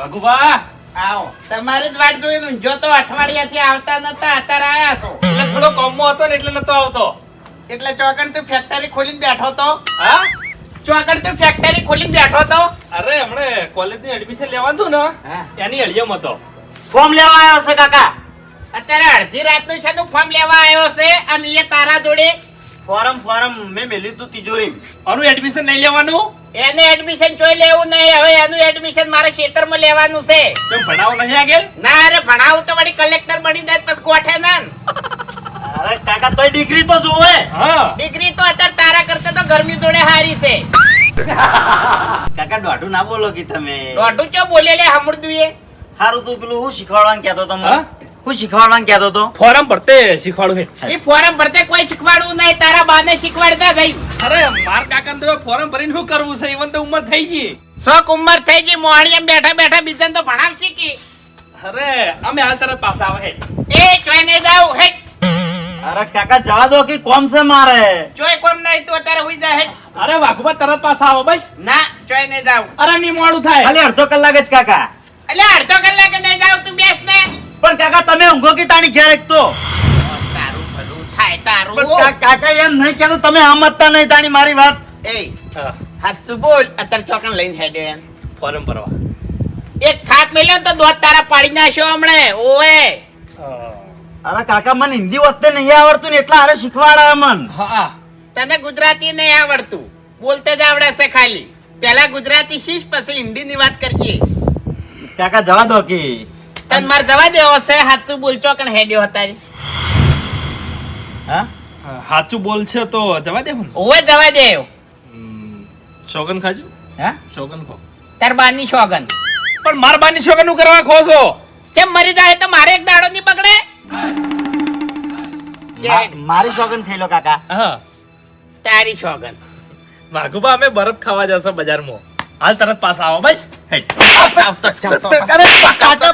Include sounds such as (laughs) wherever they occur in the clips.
ભગુભા આવો. તમારી જ વાટ જોઈ જો તો અઠવાડિયાથી આવતા નતા અત્યારે આયા છો. એટલે થોડો કોમમાં હતો ને એટલે નતો આવતો. એટલે ચોકણ તું ફેક્ટરી ખોલીને બેઠો તો. હા? ચોકણ તું ફેક્ટરી ખોલીને બેઠો તો. અરે હમણે કોલેજની એડમિશન લેવાનું ને હા. એની અળિયમ હતો. ફોર્મ લેવા આવ્યો છે કાકા? અત્યારે અડધી રાતનું છે ફોર્મ લેવા આવ્યો છે અને એ તારા જોડે. ફોરમ ફોરમ મેં મેલ્યું તું તિજોરી આનું એડમિશન નહીં લેવાનું? એને એડમિશન જોઈ લેવું નહીં. હવે એનું એડમિશન મારા ક્ષેત્રમાં લેવાનું છે. કેમ ભણાવો નહીં આગળ? ના અરે ભણાવું તો વળી કલેક્ટર બની જાય પછી કોઠે ના. અરે કાકા તોય ડિગ્રી તો જોવે. હા. ડિગ્રી તો અત્યારે તારા કરતા તો ગરમી જોડે હારી છે. કાકા દોઢું ના બોલો કે તમે. દોઢું ચો બોલે લે હમુરદું એ હારું તું પેલું હું શીખવાડવાનું કહેતો તો મને? હા? શીખવાડવાનું કહેતો હતો ફોરમ ભરતે શીખવાડું છે. એ ફોરમ ભરતે કોઈ શીખવાડવું નહીં તારા બાને શીખવાડતા ગઈ અરે માર કાકા તમે ફોરમ ભરીને શું કરવું છે? ઈવન તો ઉંમર થઈ ગઈ. શોક ઉંમર થઈ ગઈ મોહણી એમ બેઠા બેઠા બીજાને તો ભણાવ શીખી અરે અમે હાલ તરત પાસ આવે. હે એ ચોઈને જાવ હે. અરે કાકા જવા દો કે કોમ છે મારે? ચોય કોમ નહીં તું અત્યારે હોઈ જાય હે. અરે વાઘુબા તરત પાસ આવો બસ. ના ચોઈને જાવ અરે ની મોડું થાય. ખાલી અડધો કલાક જ કાકા. એટલે અડધો કલાક નહીં જાવ તું બેસ ને. પણ કાકા તમે ઊંઘો કે તાણી ઘેર એક તો? તારું ભલું થાય તારું પણ કા- કાકા એમ નહીં કહેતો તમે સમજતા નહીં તાણી મારી વાત. એ હા, હાચું બોલ અત્યારે ચોકન લઈને હેડે એમ. ફોરમ ભરવા. એક થાક મેલ્યો ને તો દોત તારા પાડી નાખ્યો હમણે. ઓએ. હા. અરે કાકા મને હિન્દી વખતે નહીં આવડતું ને એટલા હારે શીખવાડા મન. હા. તને ગુજરાતી નહીં આવડતું. બોલતે જ આવડે છે ખાલી. પેલા ગુજરાતી શીખ પછી હિન્દી ની વાત કરજે કાકા જવા દો કે. તને માર જવા દેવો છે? હાથું બોલચો કણ હેડ્યો હતા હા? હાચું બોલ છે તો જવા દે ઓવે જવા દે. શોગન ખાજો. હા? શોગન ખો. તાર બાની શોગન. પણ માર બાની શોગનનું કરવા ખો છો? કેમ મરી જાય તો મારે એક દાડો ની પકડે મારી સોગન ખાઈ લો કાકા. હા. તારી શોગન. વાઘુબા અમે બરફ ખાવા જશો બજારમાં. હાલ તરત પાસ આવો બસ. હે આવતો આવતો અરે કાકા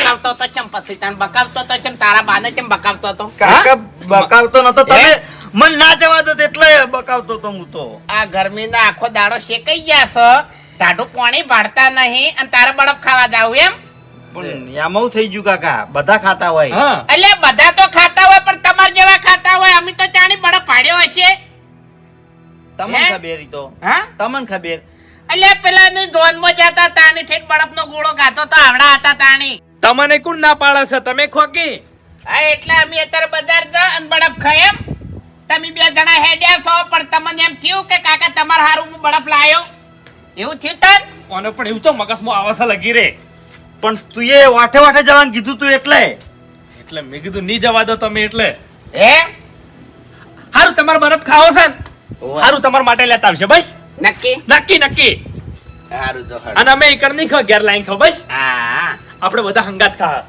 બકાવતો તો ચમ પછી? તને બકાવતો તો ચમ તારા બાને ચમ બકાવતો તો? કાકા બકાવતો નતો તમે? મન ના જવા દો એટલે બકાવતો તો હું તો. આ ગરમીના આખો દાડો શેકાઈ ગયા છે. ટાઢું પાણી ભાડતા નહીં અને તારા બળફ ખાવા જાવ એમ? પણ એમાં થઈ ગયું કાકા. બધા ખાતા હોય. એટલે બધા તો ખાતા હોય પણ તમાર જેવા ખાતા હોય. અમે તો ચાણી બરફ પાડ્યો હશે. તમને ખબર તો. હા? તમને ખબર. એટલે પેલા ની ધોનમાં જતા તાણી ઠેઠ બળફ નો ગોળો ખાતો તો આવડા હતા તાણી. તમને કોણ ના પાડે છે? તમે ખોકી? હા એટલે અમે અત્યારે બજાર જ અને બરફ ખાય એમ. તમે બે જણા હેડ્યા છો પણ તમને એમ થયું કે કાકા તમારા હારું હું બરફ લાયો? એવું થયું તન? કોને પણ એવું તો મગજમાં આવે છે લગી રે. પણ તું એ વાઠે વાઠે જવાનું કીધું તું એટલે? એટલે મેં કીધું નહીં જવા દો તમે એટલે. હે? હારું તમારે બરફ ખાવો છે ને? હારું તમારા માટે લેતા આવશે બસ? નક્કી? નક્કી નક્કી. સારું જો અને અમે એકડ નહીં ખો ઘેર લાઈન ખો બસ? હા. આપણે બધા હંગાત ખા.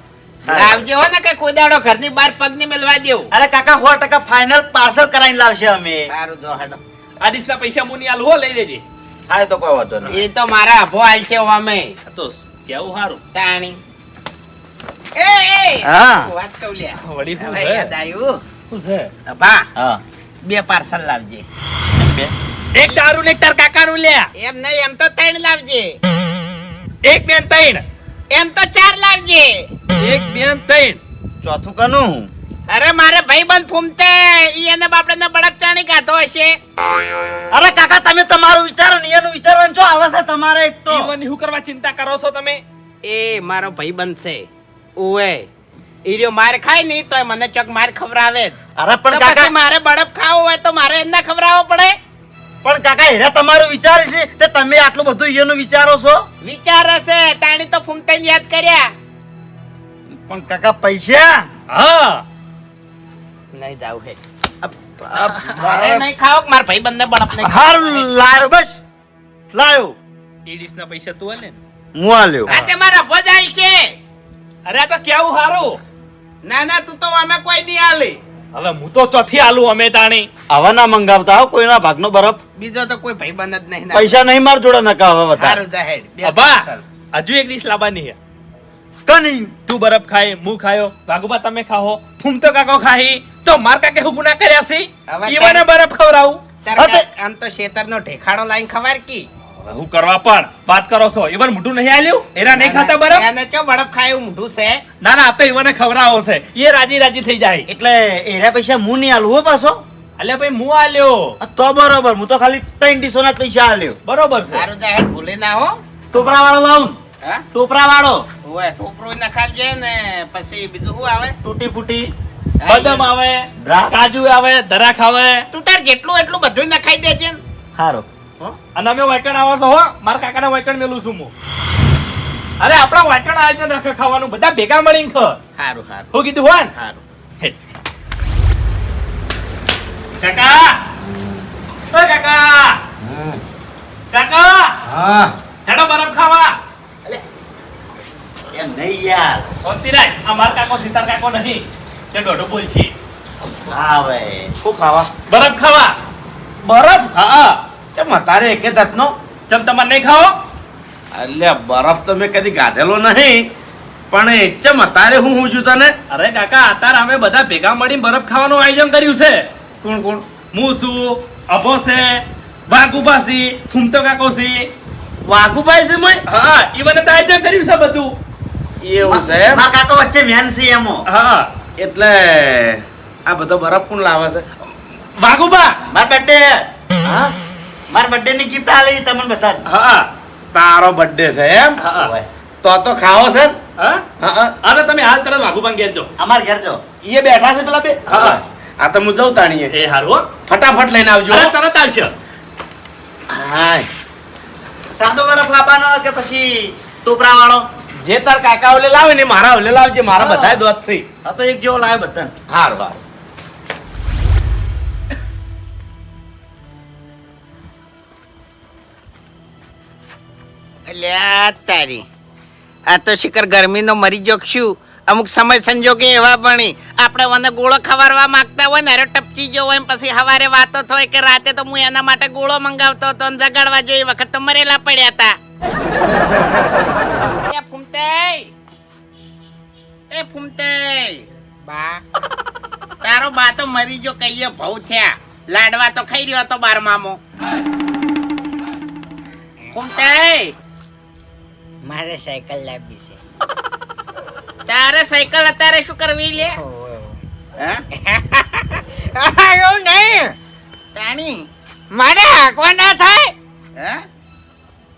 લાવજો હો ને કે કોઈ દાડો ઘરની બહાર પગની મેલવા દેવું અરે કાકા સો ટકા ફાઇનલ પાર્સલ કરાવીને લાવશે અમે. સારું જો હડો. આ પૈસા મુની આલ હો લઈ લેજે. હા તો કોઈ વાંધો નહીં. એ તો મારા અભો આલ છે અમે. તો કેવું હારું. તાણી. એ એ! હા. વાત કહું લ્યા. વળી શું છે? યાદ આવ્યું? છે? અભા હા. બે પાર્સલ લાવજે. બે. એક તારું ને એક તાર કાકાનું લે એમ નહીં એમ તો ત્રણ લાવજે. એક બેન ત્રણ. એમ તો ચાર લાવજે એક બે ત્રણ. ચોથું કનું અરે મારે ભાઈ બંધ ફૂમતે ઈ એને બાપડે ને બળપ ચાણી કાઢો હશે. અરે કાકા તમે તમારું વિચારો ને એનું વિચારવાનું છો આવે છે તમારે એક તો? ઈવન શું કરવા ચિંતા કરો છો તમે? એ મારો ભાઈ બંધ છે. ઓએ ઈર્યો રહ્યો માર ખાય નહીં તોય મને ચોક માર ખવડાવે આવે અરે પણ કાકા મારે બળપ ખાવો હોય તો મારે એને ખવડાવવો પડે? પણ કાકા હેરા તમારું વિચાર છે તે તમે આટલું બધું એનું વિચારો છો? વિચાર હશે તાણી તો ફૂમતે યાદ કર્યા. પણ કાકા પૈસા? હા. નહીં જાવ હે. અપ- નહીં ખાવો માર ભાઈ બંને પણ આપણે હારું લાયો બસ. લાયો. એ ના પૈસા તું આલે ને? હું આલ્યો આ તે મારા ભોજાલ છે. અરે આ તો કેવું હારું? ના ના તું તો અમે કોઈ નહીં આલે. હવે હું તો ચોથી આલુ અમે તાણી. આવા ના મંગાવતા હો કોઈના ભાગનો બરફ. બીજો તો કોઈ ભાઈ બંધ જ નહીં પૈસા નહીં માર જોડે નકા હવે વધારે. બે અબા હજુ એક ડીશ લાવવાની છે. કની તું બરફ ખાય હું ખાયો. ભાગુબા તમે ખાઓ ફૂમ તો કાકો ખાહી. તો માર કાકે હું ગુના કર્યા છે? ઈવાને બરફ કા- આમ તો શેતરનો ઢેખાડો લાઈન ખવાર કી હું કરવા પણ વાત કરો છો. ઈવન મોઢું નહીં આલ્યું? એના નહીં ખાતા બરફ એને કે બરફ ખાયું મોઢું છે. ના ના આપે ઈવને ખવરાવો છે. એ રાજી રાજી થઈ જાય. એટલે એના પૈસા હું નહીં આલું હો પાછો. અલે ભાઈ હું આલ્યો. તો બરોબર હું તો ખાલી ત્રણ ડીસો ના પૈસા આલ્યો. બરોબર છે. સારું જાહેર ભૂલે ના હો. ટોપરા વાળો લાવું હા? ટોપરા વાળો ઓય ના નખાવજે ને પછી બીજું શું આવે? તૂટી ફૂટી. બદામ આવે. કાજુ આવે દરાખ આવે. તું તાર જેટલું એટલું બધું નખાઈ દેજે ને. અને અમે વાયકણ આવો છો હો. મારા કાકાને વાયકણ મેલું છું હું. અરે આપણા વાયકણ આયોજન રખે ખાવાનું. બધા ભેગા મળીને ખ. સારું સારું હું કીધું હોન સારું કાકા! ઓ કાકા! કાકા! હા. હેડો બરફ ખાવા. એમ નહીં યાર. શાંતિરાજ આ માર કાકો સીતાર કાકો નહીં. તે ડોડો બોલ છે. હા શું ખાવા? બરફ ખાવા. બરફ? હા. ચમ તારે એકે જાતનો ચમ તમારે નહીં ખાવો? એટલે બરફ તો મેં કદી ગાધેલો નહીં. પણ એ ચમ તારે હું હું છું તને? અરે કાકા અતાર અમે બધા ભેગા મળીને બરફ ખાવાનું આયોજન કર્યું છે. કોણ કોણ? હું છું અભો છે વાઘુભાસી ફૂમતો કાકો છે વાઘુભાઈ છે મય? હા એ મને તો આયોજન કર્યું છે બધું. એવું છે? મારા કાકા વચ્ચે મેન છે એમો. હા. એટલે આ બધો બરફ કોણ લાવે છે? વાઘુબા! માર બેટે. હા? માર બર્થડે ની ગિફ્ટ આલી તમને બધા હા તારો બર્થડે છે એમ? તો તો ખાવો છે હા? હા હા. અરે તમે હાલ તરત વાઘુબા ઘેર જો અમાર ઘેર જો. એ બેઠા છે પેલા બે? હા આ તો હું જઉં તાણીએ. એ હારું હો. ફટાફટ લઈને આવજો. અરે તરત આવશે. હાય. સાદો બરફ લાવવાનો કે પછી ટોપરા વાળો જે તાર કાકા ઓલે લાવે ને મારા ઓલે લાવજે. મારા બધાય બધા દોત છે. આ તો એક જેવો લાવે બધાને. હારું હારું. તારી. આ તો શિખર ગરમીનો મરી જોગશું અમુક સમય સંજોગે એવા ભણી આપણે મને ગોળો ખવારવા માંગતા હોય ને, અરે ટપચી ગયો હોય પછી સવારે વાતો થાય કે રાતે તો હું એના માટે ગોળો મંગાવતો હતો અને જગાડવા જોઈ વખત તો મરેલા પડ્યા હતા એ ફૂમતે એ ફૂમતે બા. તારો બા તો મરી જો કહીએ ભવ થયા. લાડવા તો ખાઈ રહ્યો હતો બાર મામો ફૂમતે મારે સાયકલ લાવી છે. (laughs) તારે સાયકલ અત્યારે શું કરવી લે? (laughs) એવું નહીં. તાણી. મારે હાંકવા ના થાય. હે?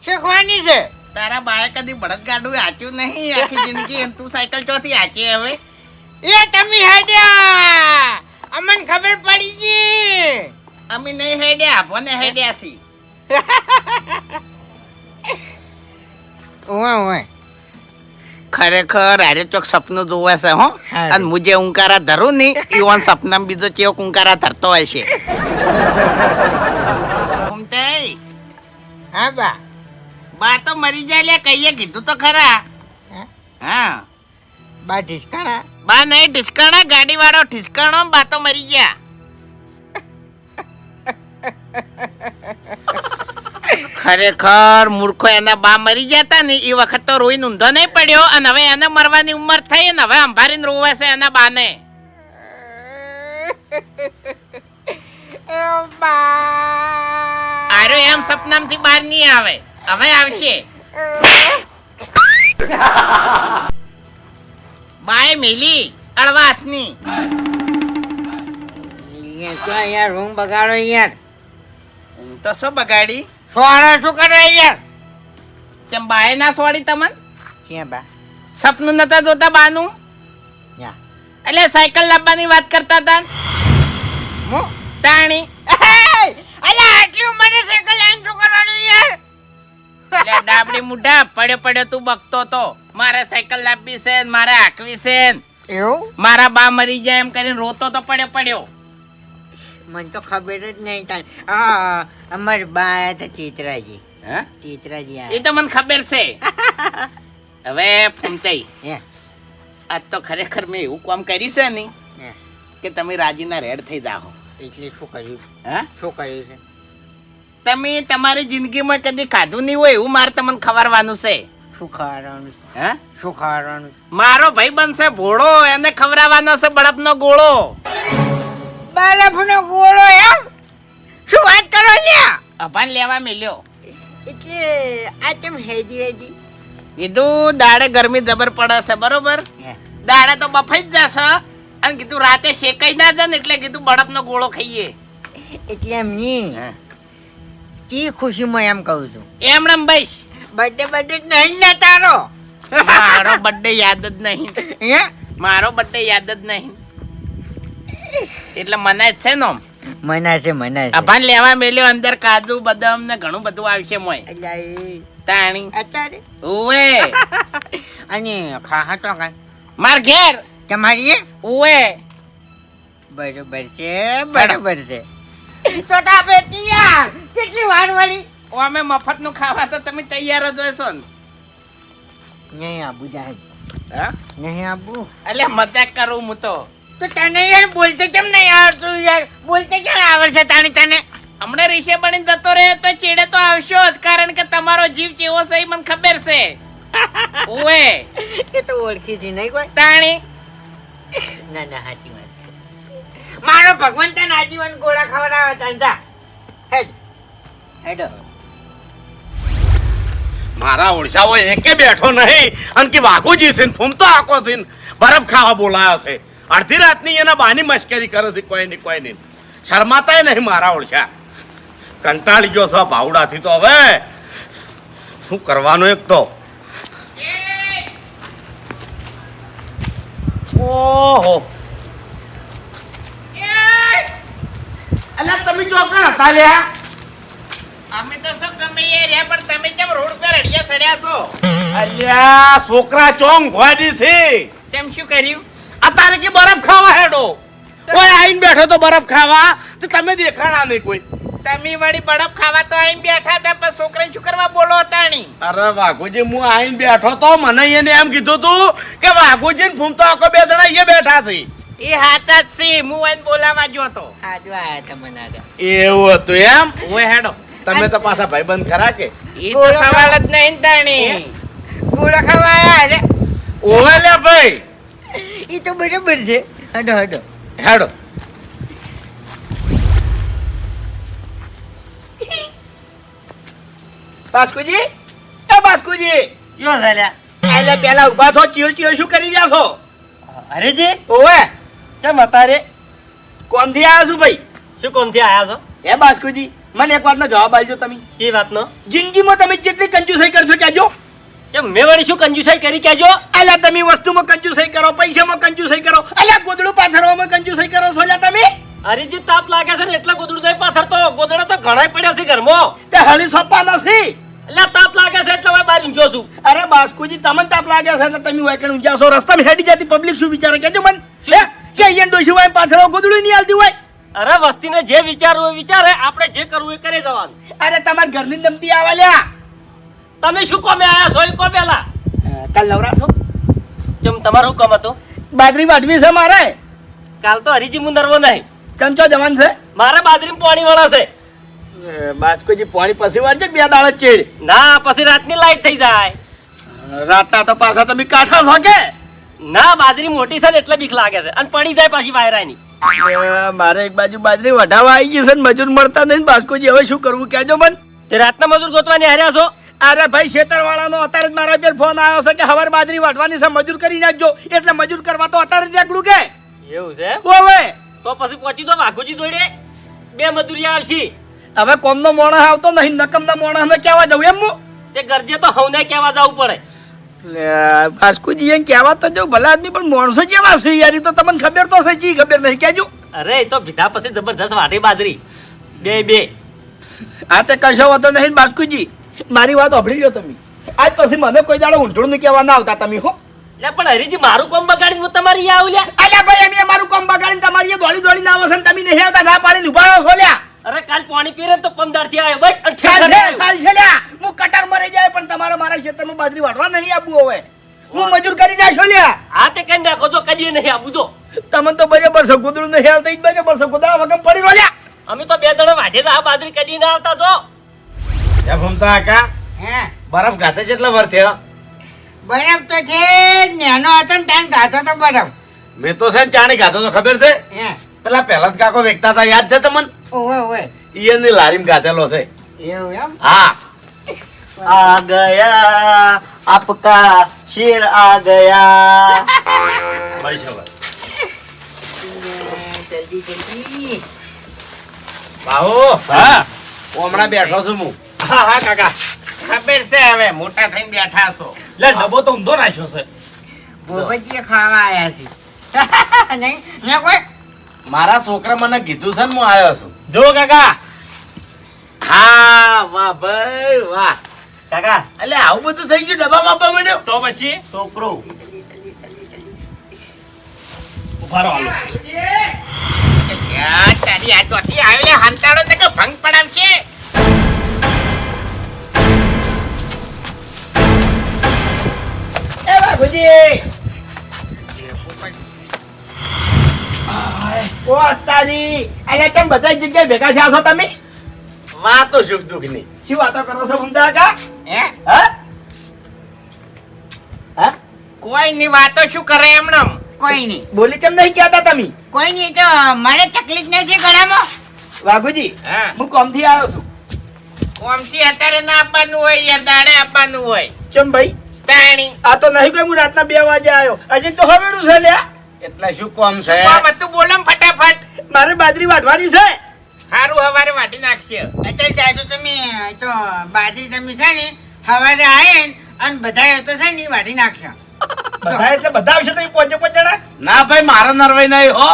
શીખવાની છે. તારા બાએ કદી બળદગાડું હાચ્યું નહીં આખી (laughs) જિંદગી તું સાયકલ ચોથી હાચી હવે? એ તમે હેડ્યા. અમને ખબર પડી ગઈ અમે નહીં હેડ્યા ભોને હેડ્યા છી ઓય ઓય ખરેખર આરે ચોક સપનું જોવે છે હો. અને હું જે ઉંકારા ધરું ને ઈવન સપનામાં બીજો ચેવક ઉંકારા ધરતો હોય છે. હા બા. બા તો મરી જાય લે કહીએ કીધું તો ખરા. હા? બા ઢીસકાણા? બા નહીં ઠિસકાણા ગાડી વાળો ઠિસકાણો બા તો મરી ગયા. ખરેખર મૂર્ખો એના બા મરી જતા ને એ વખત તો રોઈને ઊંધો નહીં પડ્યો. અને હવે એને મરવાની ઉંમર થઈ ને હવે અંભારીને રોવે છે એના બાને. (laughs) ને બા. આર્યો એમ સપનામાંથી બહાર નહીં આવે. હવે આવશે. (laughs) બાએ મેલી અળવા હાથની. અહીંયા રૂમ બગાડો યાર હું તો શું બગાડી? સોળો શું કરવા યાર? કેમ બાએ ના સોડી તમને? ક્યાં બા? સપનું નતા જોતા બાનું? યા એટલે સાયકલ લાવવાની વાત કરતા હતા? મો તાણી અલા આટલી મને સાયકલ લઈને શું કરવાનું યાર? એટલે ડાબડી મુઢા પડે પડ્યો તું બકતો તો. મારે સાયકલ લાવવી છે મારે હાંકવી છે. એવું? મારા બા મરી જાય એમ કરીને રોતો તો પડે પડ્યો. મને તો ખબર જ નહીં તાર હા અમાર બા આયા હતા ચિત્રાજી. હા? ચિત્રાજી એ આયા તો મને ખબર છે. (laughs) હવે ફૂમતાઈ હે. આજ તો ખરેખર મેં એવું કામ કર્યું છે ને હે. કે તમે રાજીના રેડ થઈ જાઓ. એટલે શું કર્યું? હા? શું કર્યું છે? તમે તમારી જિંદગીમાં કદી ખાધું નહીં હોય એવું મારે તમને ખવડાવવાનું છે. શું છે? શું મારો ભાઈ બનશે ભોળો એને ખવડાવવાનો છે બળપનો ગોળો. બરફનો ગોળો એમ શું વાત કરો લ્યા? અભાન લેવા મેલ્યો. એટલે આ તેમ હેજી હેજી? કીધું દાડે ગરમી જબર પડે છે બરોબર? દાડે તો બફાઈ જ જશે. અને કીધું રાતે શેકાઈ ના જાય ને એટલે કીધું બરફનો ગોળો ખાઈએ. એટલે એમ નહીં. તી ખુશીમાં એમ કહું છું. એમણે ભાઈ બર્થડે બર્થડે નહીં લે તારો. મારો બર્થડે યાદ જ નહીં. મારો બર્થડે યાદ જ નહીં. એટલે મનાય છે છે મનાય છે મનાય છે. અભાન લેવા મેલ્યો અંદર કાજુ બદામ ને ઘણું બધું આવશે મોય. અલ્યા તાણી. અત્યારે? ઓએ (laughs) અને ખાહા તો કાંઈ. માર ઘેર. તમારી ઓએ બરોબર છે બરોબર છે. તો તો કેટલી વાર વળી? ઓ અમે મફતનું ખાવા તો તમે તૈયાર જ હોય છો ને. નહીં આબુ જાય હા? નહીં આબુ એટલે મજાક કરું હું તો. તો તને યાર બોલતે કેમ નહીં આવડતું યાર? બોલતે કેમ આવડશે તાણી તને? હમણાં રીશે બની જતો રહે તો ચેડે તો આવશો જ કારણ કે તમારો જીવ કેવો સહી મને ખબર છે. ઓએ એ તો ઓળખી જી નહીં કોઈ. તાણી. ના ના સાચી વાત છે. મારો ભગવાન તને આજીવન ગોળા ખવડાવે જા. હેડ. હેડો. મારા ઓળશા હોય એકે બેઠો નહીં અને કે વાઘુજી છે ફૂમતો આકો છે બરફ ખાવા બોલાયા છે. અડધી રાતની એના બાની મશ્કરી કરે છે કોઈ નહીં કોઈ નહીં શરમાતાય નહીં મારા ઓળશા કંટાળી ગયો છો ભાવડાથી તો હવે. શું કરવાનું એક તો? ઓહો. અલ્યા તમે ચોકણ હતા લ્યા? અમે તો શું ગમે એ રહ્યા પણ તમે કેમ રોડ પર અડિયા સડ્યા છો? અલ્યા છોકરા ચોંગ ઘોડી છે. તેમ શું કર્યું? અત્યારે કે બરફ ખાવા હેડો? કોઈ આઈને બેઠો તો બરફ ખાવા? તો તમે દેખાણા નહીં કોઈ. તમે વળી બરફ ખાવા તો આઈને બેઠા હતા પણ છોકરા શું કરવા બોલો તાણી અરે વાઘુજી હું આઈને બેઠો તો મને એને એમ કીધું તું કે વાઘુજી ને ફૂમતો આખો બે જણા અહીંયા બેઠા છે. એ હાચા જ છે હું આઈને બોલાવા જો તો. જો આયા તમને આ એવું હતું એમ? હું હેડો તમે તો પાછા ભાઈબંધ ખરા કે? એ તો સવાલ જ નહીં તાણી. ગોળા ખાવા આયા રે. ઓવે લે ભાઈ. એ તો બરાબર છે. હડો હડો. હાડો. બાસ્કુજી? એ બાસ્કુજી! યો ચાલ્યા એટલે પેલા ઊભા થો ચિયો ચિયો શું કરી રહ્યા છો? અરે જી. ઓવે. કેમ અતારે? કોમથી આવ્યા છું ભાઈ? શું કોમથી આયા છો? એ બાસ્કુજી મને એક વાતનો જવાબ આપજો તમે. જે વાતનો? જિંદગીમાં તમે જેટલી કંજુસાઈ કરશો કહેજો કેમ મેં વળી શું કંજુસાઈ કરી કેજો અલ્યા તમે વસ્તુમાં કંજુસાઈ કરો પૈસામાં કંજુસાઈ કરો. અલ્યા ગોદડું પાથરવામાં કંજુસાઈ કરો છો અલ્યા તમે? અરે જે તાપ લાગે છે ને એટલે ગોદડું થાય પાથર તો ગોદડા તો ઘણા પડ્યા છે ઘરમાં. તે હળી સોપા નથી એટલે તાપ લાગે છે એટલે હવે બહાર ઊંઘ્યો છું. અરે બાસ્કુજી તમને તાપ લાગે છે એટલે તમે વાયકણ ઊંઝા છો. રસ્તામાં હેડી જતી પબ્લિક શું વિચારે? કેજો મન. કે અહીંયા ડોશી હોય પાથરો ગોદડું નહીં હાલતી હોય? અરે વસ્તીને જે વિચારવું વિચારે આપણે જે કરવું એ કરી જવાનું. અરે તમાર ઘરની દમતી આવા લ્યા. તમે શું કોમે આયા છો? એ કોમેલા કાલ નવરા છો? જેમ તમારું કામ હતું? બાજરી વાટવી છે મારે. કાલ તો હરીજી મુંદરવો નહીં. ચમચો જવાન છે? મારે બાજરી પાણી વાળા છે બાજકોજી પાણી પછી વાળજો બે દાડા ચેડ ના પછી રાતની લાઈટ થઈ જાય. રાતના તો પાછા તમે કાઠા છો કે? ના બાજરી મોટી છે ને એટલે બીક લાગે છે. અને પડી જાય પાછી વાયરાની. મારે એક બાજુ બાજરી વઢાવા આવી ગઈ છે ને મજૂર મળતા નહીં બાસ્કુજી હવે શું કરવું? કહેજો મન. તે રાતના મજૂર ગોતવાની હાર્યા છો? અરે ભાઈ શેતર વાળાનો અત્યારે જ મારા પર ફોન આવ્યો છે કે હવાર બાજરી વાટવાની છે મજૂર કરી નાખજો. એટલે મજૂર કરવા તો અત્યારે જ નીકળું કે? એવું છે? ઓવે તો પછી પહોંચી તો વાઘુજી જોડે. બે મજૂરી આવશે. હવે કોમનો મોણસ આવતો નહીં નકમના મોણા ને કેવા જવું એમ હું. તે ગરજે તો હવને કહેવા જવું પડે. ભાસ્કુજી એમ કહેવા તો જો ભલા આદમી પણ માણસો કેવા છે યાર તો તમને ખબર તો છે ચી ખબર નહીં કેજો અરે એ તો ભીધા પછી જબરજસ્ત વાટી બાજરી. બે બે. આ તે કશો વાતો નહીં બાસ્કુજી મારી વાત અભળી લો તમે. આજ પછી મને કોઈ દાડો ઊંધળું નહીં કહેવા ના આવતા તમે હો. લે પણ હરીજી મારું કોમ બગાડી હું તમારી આવું લ્યા. અલ્યા ભાઈ એમ મારું કોમ બગાડીને તમારી દોડી દોડી ના આવે છે તમે નહીં આવતા ના પાડીને ઊભા રહો છો લ્યા. અરે કાલ પાણી પીરે તો પંદરથી આવ્યો. બસ અને છે લ્યા. હું કટાર મરી જાય પણ તમારે મારા ખેતરમાં બાજરી વાટવા નહીં આપવું હવે. હું મજૂર કરી નાખ્યો લ્યા. હા તે કઈ નાખો તો કદી નહીં આવું તો તમને તો બરાબર છે ગોદડું નહીં હાલતા બરાબર છે ગોદડા વગર પડી રોલ્યા અમે તો બે જણા વાઢે તો આ બાજરી કદી ના આવતા જો. એ ભમતા કાકા હે? બરફ ગાતે કેટલા વર થયો? બરફ તો છે નેનો હતો ને ત્યાં ગાતો તો બરફ. મેં તો છે ને ચાણી ગાતો તો ખબર છે? હે? પેલા પહેલા જ કાકો વેચતા હતા યાદ છે તમને? ઓવે ઓવે. ઈયન લારીમ ગાતેલો છે. એવું એમ? હા. આ ગયા આપકા શેર આ ગયા. ભાઈ શકો જલ્દી જલ્દી. બાહુ. હા હમણાં બેઠો છું હું. હા હા કાકા. ખબર છે હવે મોટા થઈને બેઠા છો. લે ડબ્બો તો ઊંધો રાખ્યો છે. ભોપતજીએ ખાવા આયા છે. (laughs) નહીં ને કોઈ? મારા છોકરા મને કીધું છે ને હું આવ્યો છું. જો કાકા. હા વાહ ભાઈ વાહ. કાકા એટલે આવું બધું થઈ ગયું ડબ્બામાં આપવા માંડ્યો તો પછી? છોકરો. ઊભા રહો હાલો. તારી આ ચોથી આવ્યો લે હંતાડો તકે કે ભંગ પડાવશે? બાપુજી ઓ તારી અલ્યા કેમ બધા જગ્યાએ ભેગા થયા છો તમે? વાતો સુખ દુઃખની શું વાતો કરો છો હે કોઈ ની વાતો શું કરે એમણે કોઈ નહીં બોલી કેમ નહીં કહેતા તમે કોઈ નહીં તો મને તકલીફ નથી ગળામાં વાઘુજી હા? હું કોમથી આવ્યો છું? કોમથી? અત્યારે ના આપવાનું હોય યાર દાડે આપવાનું હોય. ચમ ભાઈ? તાણી આ તો નહીં કોઈ હું રાતના બે વાગે આવ્યો. હજી તો હવેડું છે લ્યા. એટલે શું કોમ છે? બાબા તું બોલો ને ફટાફટ. મારે બાજરી વાઢવાની છે. સારું હવારે વાટી નાખશે. અત્યારે જાજો તમે તો બાજરી તમે છે ને સવારે આવે અને બધા તો છે ને વાઢી નાખ્યા. બધા એટલે બધા આવશે તો પહોંચે પોચ જણા? ના ભાઈ મારા નરવાઈ નહીં હો.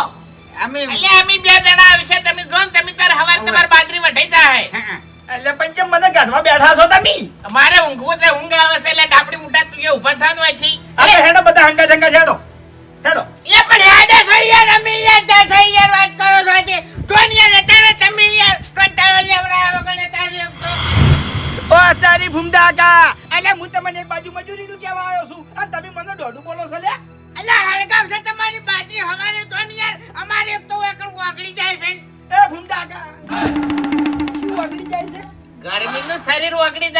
અમે એટલે અમે બે જણા આવશે. તમે જો ને તમે તાર હવારે તમાર બાજરી વઢાઈ જાય હા, એટલે પંચમ મને ગાઢવા બેઠા છો તમે? મારે ઊંઘવું છે ઊંઘ આવે છે એટલે ડાપડી મુઠા તું એ ઊભા થવાનું અહીંથી. અરે હેડો બધા હંગા જંગા હેડો હેડો એ પણ હેડે છે યાર અમે યાર ત્યાં થઈ યાર વાત કરો છો આજે. કોણ યાર અત્યારે તમે યાર કંટાળો લેવડાવ્યા વગર તારી ઓ તારી ભૂમડા કા એટલે હું તમને એક બાજુ મજૂરીનું કહેવા આવ્યો છું. અને તમે મને દોઢું બોલો છો લે એટલે હળગાવ છે તમારી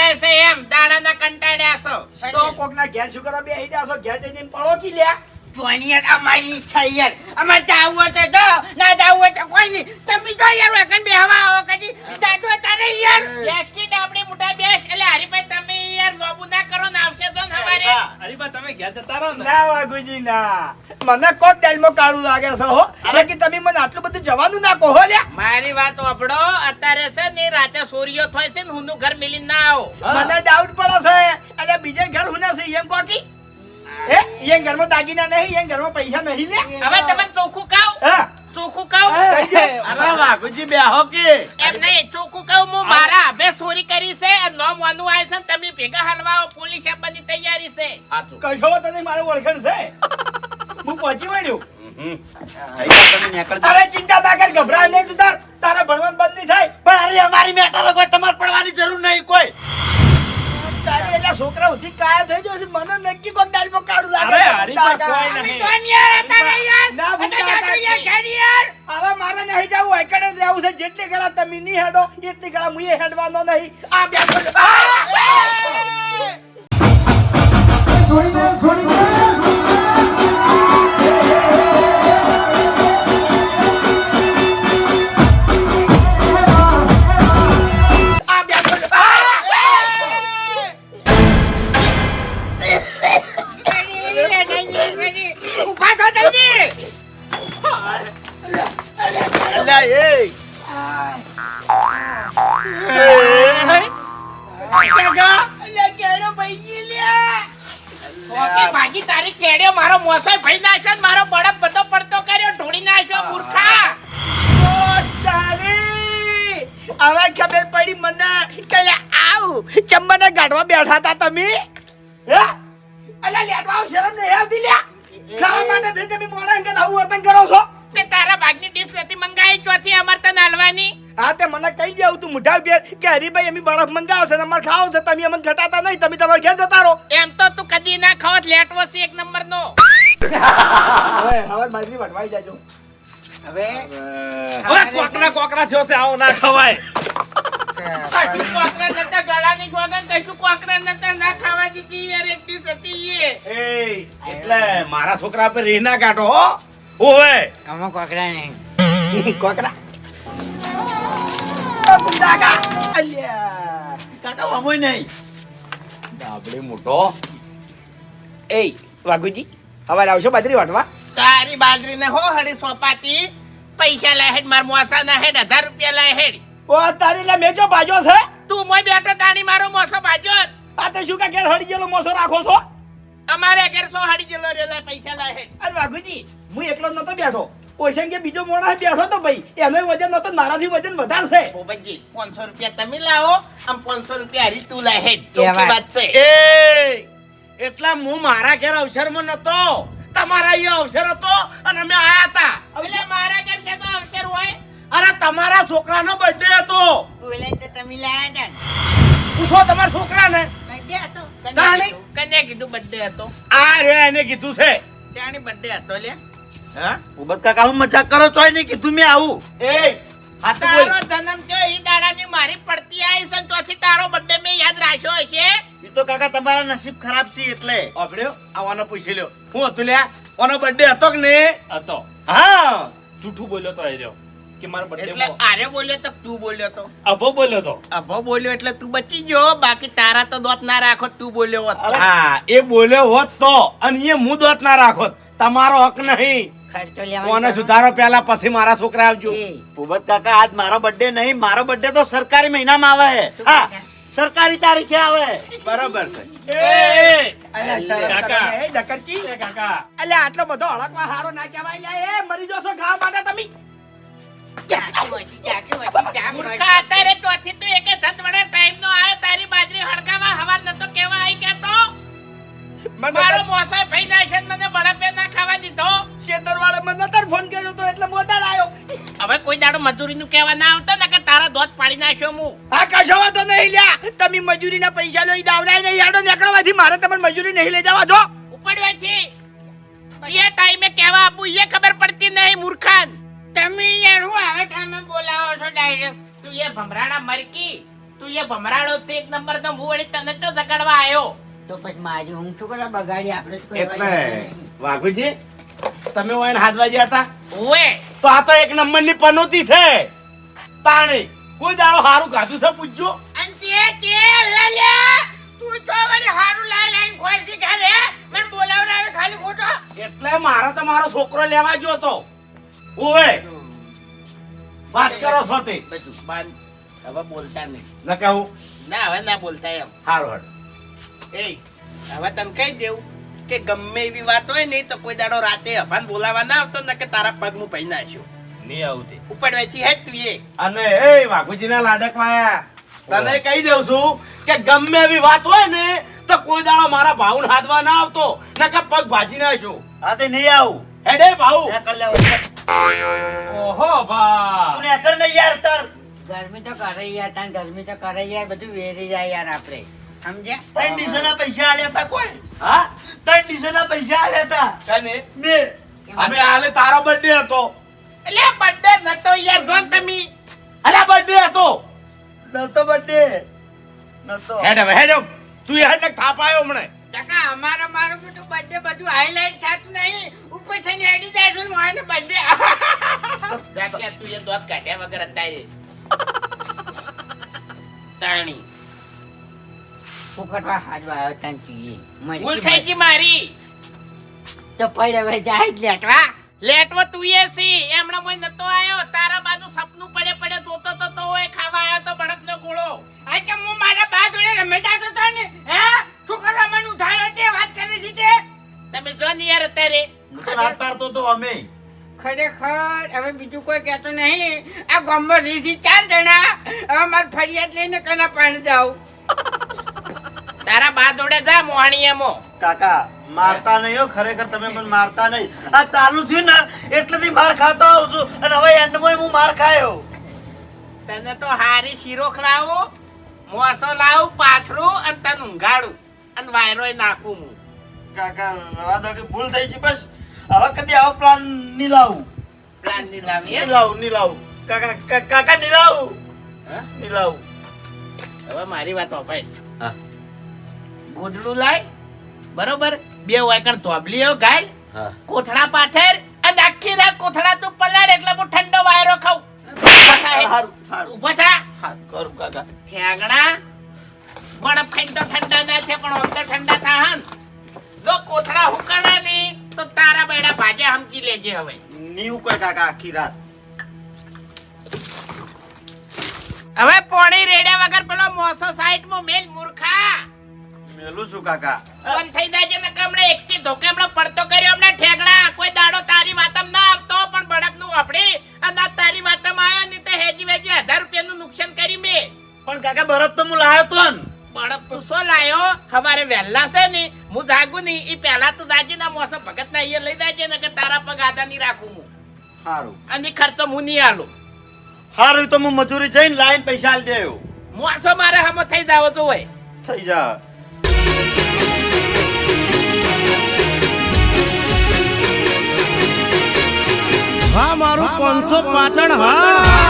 જાય છે એમ. દાડાના કંટાળ્યા છો. તો કોકના ઘેર શું કરવા બેહી જાશો ઘેર જઈને પડો કી લ્યા. જોવાની યાર અમારી ઈચ્છા યાર. અમારે જાવું હોય તો જો ના જાવું હોય તો કોઈ નહીં. તમે તો યાર વેકન બે હવા આવો કદી. દાદો તારે યાર. બેસ કી ડાબડી બેસ. એટલે હરીભાઈ તમે યાર લોબુ ના કરો ને આવશે તો હવારે હરીબા તમે ઘેર જતા રહો ના. વાઘુજી ના. મને કોક ડાઈલમાં કાળું લાગે છે હો. અરે. કે તમે મને આટલું બધું જવાનું ના કહો લે મારી વાત વાપડો અત્યારે છે ને રાતે સોરીઓ થાય છે ને હું ઘર મિલી ના આવો. હા. મને ડાઉટ પડે છે. એટલે બીજે ઘર હુના છે એમ કોકી? એમ ઘરમાં દાગીના નહીં એ ઘરમાં પૈસા નહીં લે. હવે તમે ચોખ્ખું કહો ચોખ્ખું કહો અરે વાઘુજી બેહો કે. એમ નહીં ચોખ્ખું કહો હું મારા હવે ચોરી કરી છે અને નોમ વાનું આવે છે તમે ભેગા હલવાઓ પોલીસ આપવાની તૈયારી છે. કશો તો નહીં મારું ઓળખણ છે. હું પહોંચી વળ્યો. તારે અરે ચિંતા ના કર ગભરાય નહીં તું તાર. તારે ભણવાનું બંધ નહીં થાય. પણ અરે અમારી મેટરો કોઈ તમારે પડવાની જરૂર નહીં કોઈ. તારે એટલે છોકરા ઉધી કાયા થઈ જશે મને નક્કી કોક ડાલમાં કાઢું લાગે અરે છે. હરીફા કોઈ નહીં. તો યાર અત્યારે યાર ના ભૂખા યાર કાકી. યાર હવે મારે નહીં જવું એકડે જ રહેવું છે જેટલી ગળા તમે નહીં હેડો એટલી ગળા મુએ હેડવાનો નહીં આ બે આ હતા તમે? હે? અલ્યા લેટવા આવ શરમ નહીં દી લ્યા. ખાવા માટે થઈ તમે મોડા અંગે આવું વર્તન કરો છો? તે તારા ભાગની ડીશ નથી મંગાઈ ચોથી અમાર તને હાલવાની હા તે મને કહી દેવું તું મુઠા બે કે હરીભાઈ એમી બરફ મંગાવશે ને અમારે ખાવ છે તમે અમને ઘટાતા નહીં તમે તમારે ઘેર જતા રહો. એમ તો તું કદી ના ખાવ લેટવો છે એક નંબર નો હવે હવે બાજરી વટવાઈ જાજો. હવે હવે કોકરા કોકરા થયો છે આવો ના ખવાય. ના મારા છોકરા પર રીના કાઢો હો ઓવે અમે કોકરા નહીં કોકરા કાકા અલ્યા કાકા અમોય મોટો એ વાઘુજી હવારે આવશો બાજરી વાટવા તારી બાજરીને હો હડી સોપાતી પૈસા લાય હેડ, માર મોસા ના હેડ, હજાર રૂપિયા લાય હેડ. ઓ તારી લે મેજો બાજો છે? તું મોય બેઠો તાણી મારો મોસો બાજો આ તે શું કે ઘેર હડી ગયેલો મોસો રાખો છો? અમારે ઘેર સો હડી ગયેલો રે પૈસા લાહે. અરે વાઘુજી હું એકલો નતો બેઠો. ઓશન કે બીજો મોણા બેઠો તો ભાઈ એનો વજન નતો મારાથી વજન વધારશે ભોપતજી પાંચસો રૂપિયા તમે લાવો આમ પાંચસો રૂપિયા હરી તું લાહે. ચોખ્ખી વાત છે. એ એટલા હું મારા ઘેર અવસરમાં નતો. તમારા અહીંયા અવસર હતો અને અમે આયા હતા. એટલે મારા ઘેર છે તો અવસર હોય? અરે તમારા છોકરાનો બર્થડે હતો. બોલે તો તમે લાયા હતા પૂછો તમારા છોકરાને. હતો? તાણી? કીધું? કને કીધું birthday હતો? આ રે એને કીધું છે. birthday હતો લે હા? ઉબત કાકા હું મજાક કરો છો? નહીં કીધું મેં આવું. એ હા તારો જન્મ થયો એ દાડાની મારી પડતી આવી છે ને તારો બર્થડે મેં યાદ રાખ્યો હશે. એ તો કાકા તમારા નસીબ ખરાબ છે એટલે. આપડ્યો આવવાનો પૂછી લ્યો. હું હતું લ્યા? ઓનો બર્થડે હતો કે ને હતો. હા. જૂઠું બોલ્યો તો આર્યો કે મારા એટલે આરે બોલ્યો તો તું બોલ્યો તો. અભો બોલ્યો તો? અભો બોલ્યો એટલે તું બચી ગયો. બાકી તારા તો દોત ના રાખો તું બોલ્યો હોત. હા એ બોલ્યો હોત તો. અને એ હું દોત ના રાખો તમારો હક નહીં. કોને સુધારો પહેલા પછી મારા છોકરા આવજો. એ, કાકા આજ મારો બર્થડે નહીં. મારો બર્થડે તો સરકારી મહિનામાં આવે. છે હા સરકારી તારીખે આવે. બરોબર છે. અલ્યા કાકા. આટલો બધો હળકવા હારો ના કહેવાય. એ મરી જશો ખાવા માટે તમે. અત્યારે ચોથી તું એકે ધત ટાઈમ નો આયો. તારી બાજરી હડકાવા હવાર નતો કેવા આઈ કેતો મારો મોસાઈ ભાઈ ના છે મને બળપે ના ખાવા દીધો. શેતર વાળે મને નતર ફોન કર્યો તો એટલે મોતા આવ્યો હવે કોઈ દાડો મજૂરી નું કેવા ના આવતા ને કે તારા દોત પાડી નાખ્યો હું. આ કશો વાંધો નહીં લ્યા. તમે મજૂરીના પૈસા લઈ દાવડાય નહીં. યાડો નીકળવાથી મારે તમને મજૂરી નહીં લઈ જવા. દો ઉપડવાથી એ ટાઈમે કેવા આપું એ ખબર પડતી નહીં મૂર્ખાન. તમે યાર હું આવે તમે બોલાવો છો ડાયરેક્ટ તું એ ભમરાડા મરકી તું એ ભમરાડો છે એક નંબર તો હું વળી તને તો જગાડવા આવ્યો તો પછી મારી હું શું કરવા બગાડી આપણે એટલે. વાઘુજી તમે ઓય હાથવા ગયા હતા ઓએ તો આ તો એક નંબરની પનોતી છે. પાણી કોઈ દાડો હારું ખાધું છે પૂછજો. અને તે કે લાલ્યા તું તો વળી હારું લાઈ લાઈન ખોલતી ઘરે મને બોલાવડાવે ખાલી ખોટો. એટલે મારા તો મારો છોકરો લેવા જોતો તો. ઓવે વાત કરો છો તે બધું બંધ હવે બોલતા નહીં. ન કહું ના હવે ના બોલતા એમ. હારું હડ એ હવે તને કહી દેવું કે ગમે એવી વાત હોય નહીં તો કોઈ દાડો રાતે અભાન બોલાવા ના આવતો ને કે તારા પગ હું પહી નાખ્યો. નહીં આવતી. ઉપડવાથી હેડ તું એ અને એ વાઘુજીના લાડક વાયા. તને કહી દઉં છું કે ગમે એવી વાત હોય ને તો કોઈ દાડો મારા ભાવન હાથવા ના આવતો ને કે પગ ભાજી નાખ્યો. હા તે નહીં આવું. હેડે ભાઉ. નેકળ લેવો. ઓહો ભા તું એકડ ને યાર તાર. ગરમી તો કરે યાર તાન ગરમી તો કરે યાર બધું વેરી જાય યાર આપણે. સમજ્યા? ત્રણ ડીઝલના પૈસા આલ્યા હતા કોઈ? હા? ત્રણ ડીઝલના પૈસા આલ્યા તા. કને બે અમે આલે તારો બર્થડે હતો. એટલે બર્થડે નતો યાર જોન તમે. અલા બર્થડે હતો. નતો બર્થડે નતો. હેડ હેડો હેડ તું હેડ ને થાપાયો હમણે. ટકા અમારા મારો બધું બર્થડે બધું હાઈલાઈટ થતું નહીં. ઉપર થઈને એડી જાય છે ને બર્થડે ગાંઠિયા તું એ દોત કાઢ્યા વગર અત્યારે તાણી. ફુકટવા હાજવા આવ્યો તાન મારી ભૂલ થઈ ગઈ મારી. તો પડે હવે જાય જ લેટવા. લેટવો તું એ સી. એમણે મોય નતો આયો. તારા બાજુ સપનું પડે પડે જોતો તો તો હોય ખાવા આયો તો બળદનો ગોળો. અચ્છા હું મારા બા જોડે રમે જાતો તો ને હે? શું કરવા મને ઉઠાડો છે વાત કરી છે? તે તમે જો ને યાર અત્યારે. તો રાત પાડતો તો અમે. ખરેખર હવે બીજું કોઈ કહેતો નહીં. આ ગામમાં રીસી ચાર જણા. હવે મારે ફરિયાદ લઈને કના પાણી જાવ તારા બા જોડે જા મોહણીયામો કાકા મારતા નહીં હો ખરેખર તમે મને મારતા નહીં. આ ચાલુ થયું ને એટલેથી માર ખાતો આવું છું. અને હવે એન્ડમાં હું માર ખાયો. તને તો હારી શીરો ખવડાવું મોસો લાવું પાથરું અને તને ઊંઘાડું. અને વાયરોય નાખું હું. કાકા રવા દો કે ભૂલ થઈ છે બસ. હવે કદી આવો પ્લાનની લાવું. પ્લાનની લાવી નહીં લાવું ની લાવું. કાકા કાકા ની લાવું? હા? નહીં લાવું. હવે મારી વાત ઓપાય હા. ગોદડું લાય. બરોબર? બે વાયકણ તોબલીઓ ગાય હા. કોથળા પાથર અને આખી રાત કોથળા તું પલાડ એટલે હું ઠંડો વાયરો ખાઉં. ઊભા થા હા. કરું કાકા. ઠેંગણા બરફ ખાઈને તો ઠંડા ના છે પણ આમ તો ઠંડા થાહન જો કોથળા હુકણા ને તો તારા બેડા ભાજે હમકી લેજે હવે. નીવું કોઈ કાકા આખી રાત. હવે પોણી રેડ્યા વગર પેલો મોસો સાઈટમાં મેલ મૂર્ખા. મેલું શું કાકા. બંધ થઈ જાય છે ને કે હમણાં એકથી ધોકે હમણાં પડતો કર્યો હમણાં ઠેગડા. કોઈ દાડો તારી વાતમ ના આવતો પણ બળદનું આપડી અને તારી વાતમ આવ્યો ને તે હેજી વેજી હજાર રૂપિયાનું નુકસાન કરી મેં. પણ કાકા બરફ તો હું લાયો તો ને બળદ તું લાયો હવારે વહેલા છે ને? હું જાગું નહીં. ઈ પહેલા તો જાજી ના મોસમ ભગત ના અહીંયા લઈ જાય ને કે તારા પગ આધા નહીં રાખું હું. સારું અને ખર્ચો હું નહીં આલું. સારું તો હું મજૂરી જઈને લાઈન પૈસા આલી દેયો. મોસો મારે હમો થઈ જાવ તો હોય. થઈ જા. હા મારું પાંચસો પાટણ હા.